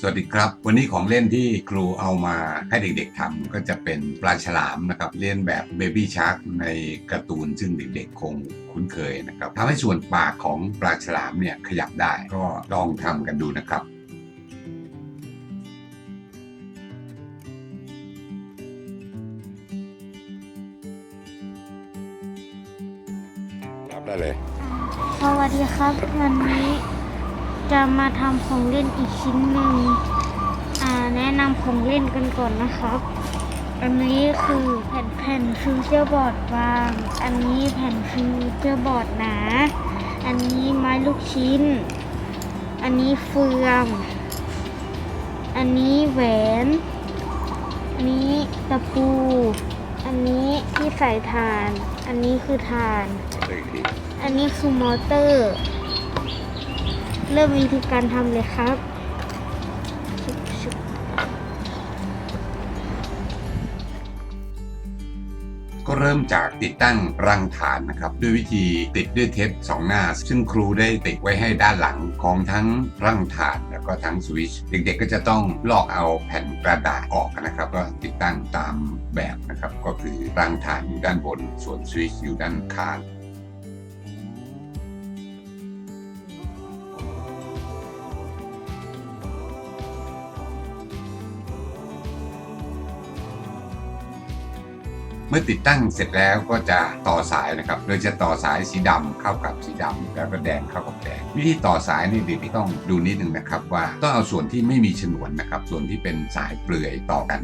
สวัสดีครับ วันนี้ของเล่นที่ครูเอามาให้เด็กๆทำก็จะเป็นปลาฉลามนะครับเลียนแบบเบบี้ชาร์กในการ์ตูนซึ่งเด็กๆคงคุ้นเคยนะครับทำให้ส่วนปากของปลาฉลามเนี่ยขยับได้ก็ลองทำกันดูนะครับรับได้เลย สวัสดีครับ วันนี้ จะมาทำของเล่นอีกชิ้นหนึ่งอ่าแนะนำของเล่นกันก่อนนะครับ อันนี้คือแผ่นแผ่นฟิวเจอร์บอร์ดบาง อันนี้แผ่นฟิวเจอร์บอร์ดหนา อันนี้ไม้ลูกชิ้น อันนี้เฟือง อันนี้แหวน อันนี้ตะปู อันนี้ที่ใส่ถ่าน อันนี้คือถ่านได้อีกทีอันนี้คือมอเตอร์ เริ่มวิธีการทำเลยครับก็เริ่มจากติดตั้งรังฐานนะครับ ด้วยวิธีติดด้วยเทปสองหน้า ซึ่งครูได้ติดไว้ให้ด้านหลังของทั้งรังฐานแล้วก็ทั้งสวิตช์เด็กๆก็จะต้องลอกเอาแผ่นกระดาษออกนะครับ ก็ติดตั้งตามแบบนะครับ ก็คือรังฐานอยู่ด้านบน ส่วนสวิตช์อยู่ด้านข้าง เมื่อติดตั้งเสร็จแล้วก็จะต่อสายนะครับ โดยจะต่อสายสีดำเข้ากับสีดำแล้วก็แดงเข้ากับแดง วิธีต่อสายนี่เด็กๆต้องดูนิดนึงนะครับ ว่าต้องเอาส่วนที่ไม่มีฉนวนนะครับ ส่วนที่เป็นสายเปลือยต่อกัน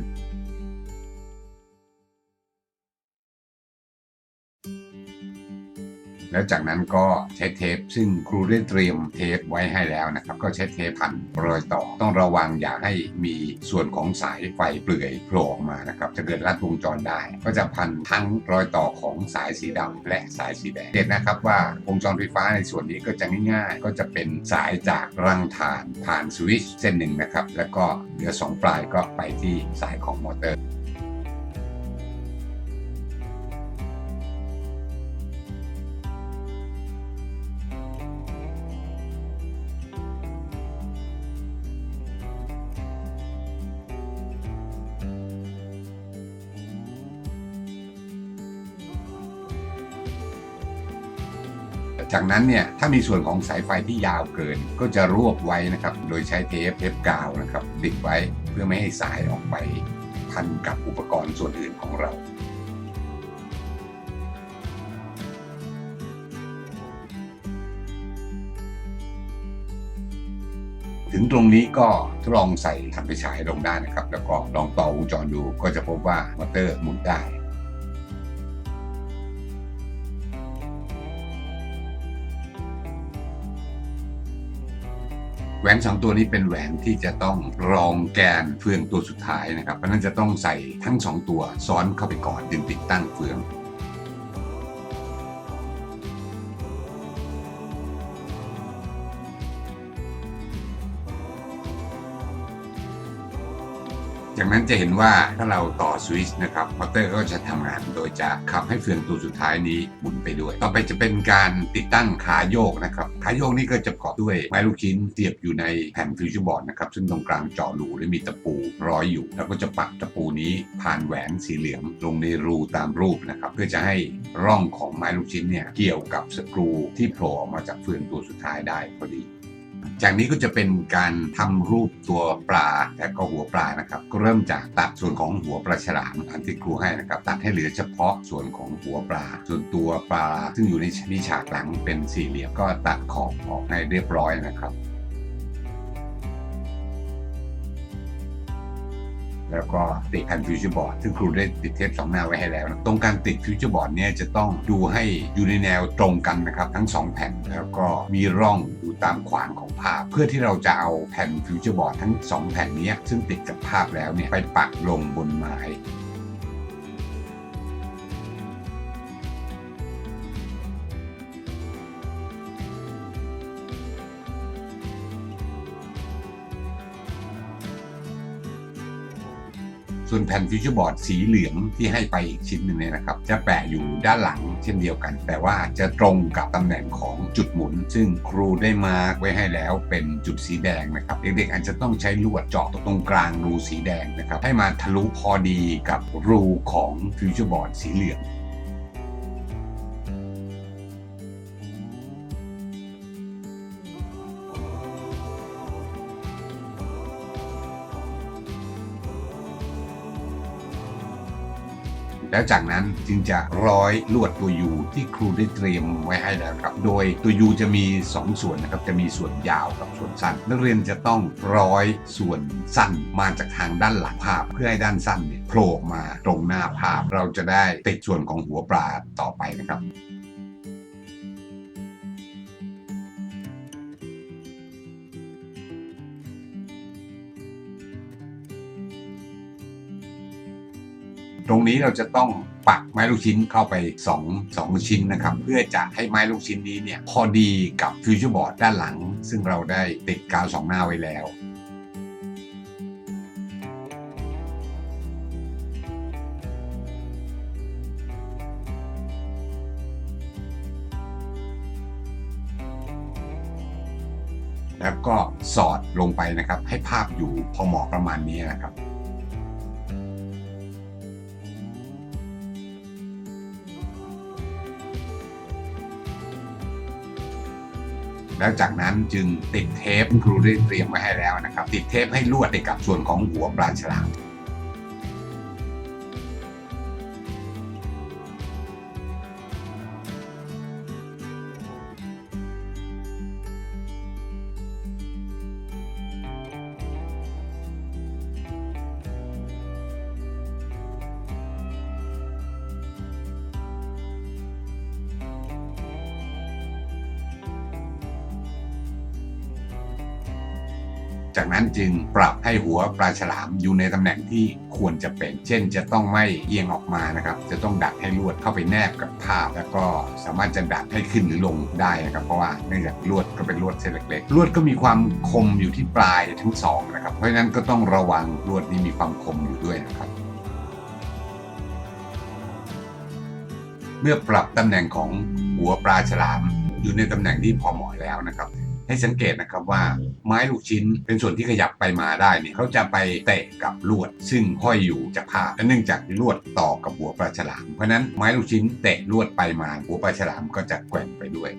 แล้วจากนั้นก็ใช้เทป ซึ่งครูได้เตรียมเทปไว้ให้แล้วนะครับ ก็ใช้เทปพันรอยต่อ ต้องระวังอย่าให้มีส่วนของสายไฟเปลือยโผล่ออกมานะครับ จะเกิดลัดวงจรได้ ก็จะพันทั้งรอยต่อของสายสีดำและสายสีแดงเห็นนะครับว่าวงจรไฟฟ้าในส่วนนี้ก็จะง่ายๆ ก็จะเป็นสายจากรังถ่านผ่านสวิตช์เส้นหนึ่งนะครับ แล้วก็เหลือสองปลายก็ไปที่สายของมอเตอร์ จากนั้นเนี่ยถ้ามีส่วนของสายไฟที่ยาวเกิน ก็จะรวบไว้นะครับโดยใช้เทปเทปกาวนะครับติดไว้เพื่อไม่ให้สายออกไปพันกับอุปกรณ์ส่วนอื่นของเราถึงตรงนี้ก็ทดลองใส่ทำไปฉายลงได้นะครับ แล้วก็ลองต่อวงจรดูก็จะพบว่ามอเตอร์หมุนได้ แหวนสองตัวนี้เป็นแหวนที่จะต้องรองแกนเฟืองตัวสุดท้ายนะครับ เพราะนั้นจะต้องใส่ทั้งสองตัวซ้อนเข้าไปก่อนจึงติดตั้งเฟือง จากนั้นจะเห็นว่าถ้าเราต่อสวิตช์นะครับมอเตอร์ก็จะทำงานโดยจะขับให้เฟืองตัวสุดท้ายนี้หมุนไปด้วย ต่อไปจะเป็นการติดตั้งขาโยกนะครับขาโยกนี่ก็จะประกอบด้วยไม้ลูกชิ้นเสียบอยู่ในแผ่นฟิวเจอร์บอร์ดนะครับซึ่งตรงกลางเจาะรูและมีตะปูร้อยอยู่ แล้วก็จะปักตะปูนี้ผ่านแหวนสีเหลืองลงในรูตามรูปนะครับเพื่อจะให้ร่องของไม้ลูกชิ้นเนี่ยเกี่ยวกับสกรูที่โผล่ออกมาจากเฟืองตัวสุดท้ายได้พอดี จากนี้ก็จะเป็นการทำรูปตัวปลาและก็หัวปลานะครับ ก็เริ่มจากตัดส่วนของหัวปลาฉลามอันที่ครูให้นะครับ ตัดให้เหลือเฉพาะส่วนของหัวปลา ส่วนตัวปลาซึ่งอยู่ในมีฉากหลังเป็นสี่เหลี่ยมก็ตัดขอบออกให้เรียบร้อยนะครับ แล้วก็ติดแผ่นฟิวเจอร์บอร์ดซึ่งครูได้ติดเทปสองแนวไว้ให้แล้วนะตรงการติดฟิวเจอร์บอร์ดเนี่ยจะต้องดูให้อยู่ในแนวตรงกันนะครับทั้งสองแผ่นแล้วก็มีร่องอยู่ตามขวางของภาพ เพื่อที่เราจะเอาแผ่นฟิวเจอร์บอร์ดทั้งสองแผ่นนี้ซึ่งติดกับภาพแล้วเนี่ยไปปักลงบนไม้ ส่วนแผ่นฟิวเจอร์บอร์ดสีเหลืองที่ให้ไปอีกชิ้นหนึ่งเนี่ยนะครับ จะแปะอยู่ด้านหลังเช่นเดียวกัน แต่ว่าจะตรงกับตำแหน่งของจุดหมุน ซึ่งครูได้มาร์กไว้ให้แล้วเป็นจุดสีแดงนะครับ เด็กๆอาจจะต้องใช้ลวดเจาะตรงกลางรูสีแดงนะครับ ให้มาทะลุพอดีกับรูของฟิวเจอร์บอร์ดสีเหลือง แล้วจากนั้นจึงจะร้อยลวดตัวยูที่ครูได้เตรียมไว้ให้แล้วครับ โดยตัวยูจะมี 2 ส่วนนะครับจะมีส่วนยาวกับส่วนสั้น นักเรียนจะต้องร้อยส่วนสั้นมาจากทางด้านหลังภาพ เพื่อให้ด้านสั้นเนี่ยโผล่มาตรงหน้าภาพ เราจะได้ติดส่วนของหัวปลาต่อไปนะครับ ตรงนี้เราจะต้องปักไม้ลูกชิ้นเข้าไป 2 2 ชิ้นนะครับเพื่อจะให้ไม้ลูกชิ้นนี้เนี่ยพอดีกับฟิวเจอร์บอร์ดด้านหลัง ซึ่งเราได้ติดกาวสองหน้าไว้แล้วแล้วก็สอดลงไปนะครับ ให้ภาพอยู่พอเหมาะประมาณนี้นะครับ แล้วจากนั้นจึงติดเทปครูได้เตรียมไว้ให้แล้วนะครับ ติดเทปให้ลวดในกับส่วนของหัวปลาฉลาม จากนั้นจึงปรับให้หัวปลาฉลามอยู่ในตำแหน่งที่ควรจะเป็น เช่น จะต้องไม่เอียงออกมานะครับ จะต้องดัดให้ลวดเข้าไปแนบกับภาพ แล้วก็สามารถจะดัดให้ขึ้นหรือลงได้นะครับเพราะว่าเนื่องจากลวดก็เป็นลวดเส้นเล็กๆลวดก็มีความคมอยู่ที่ปลายทั้งสองนะครับเพราะฉะนั้นก็ต้องระวังลวดนี้มีความคมอยู่ด้วยนะครับเมื่อปรับตำแหน่งของหัวปลาฉลามอยู่ในตำแหน่งที่พอเหมาะแล้วนะครับ ให้สังเกตนะครับว่าไม้ลูกชิ้นเป็นส่วนที่ขยับไปมาได้เนี่ยเขาจะไปเตะกับลวด ซึ่งห้อยอยู่จากผ้าและเนื่องจากลวดต่อกับหัวปลาฉลาม เพราะฉะนั้นไม้ลูกชิ้นเตะลวดไปมาหัวปลาฉลามก็จะแกว่งไปด้วย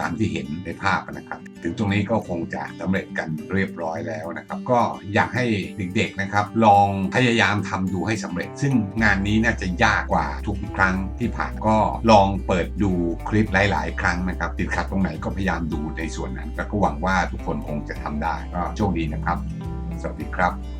ตามที่เห็นในภาพนะครับ ถึงตรงนี้ก็คงจะสำเร็จกันเรียบร้อยแล้วนะครับ ก็อยากให้เด็กๆนะครับ ลองพยายามทำดูให้สำเร็จ ซึ่งงานนี้น่าจะยากกว่าทุกครั้งที่ผ่านก็ลองเปิดดูคลิปหลาย ๆ ครั้งนะครับ ติดขัดตรงไหนก็พยายามดูในส่วนนั้นแล้วก็หวังว่าทุกคนคงจะทำได้ก็โชคดีนะครับ สวัสดีครับ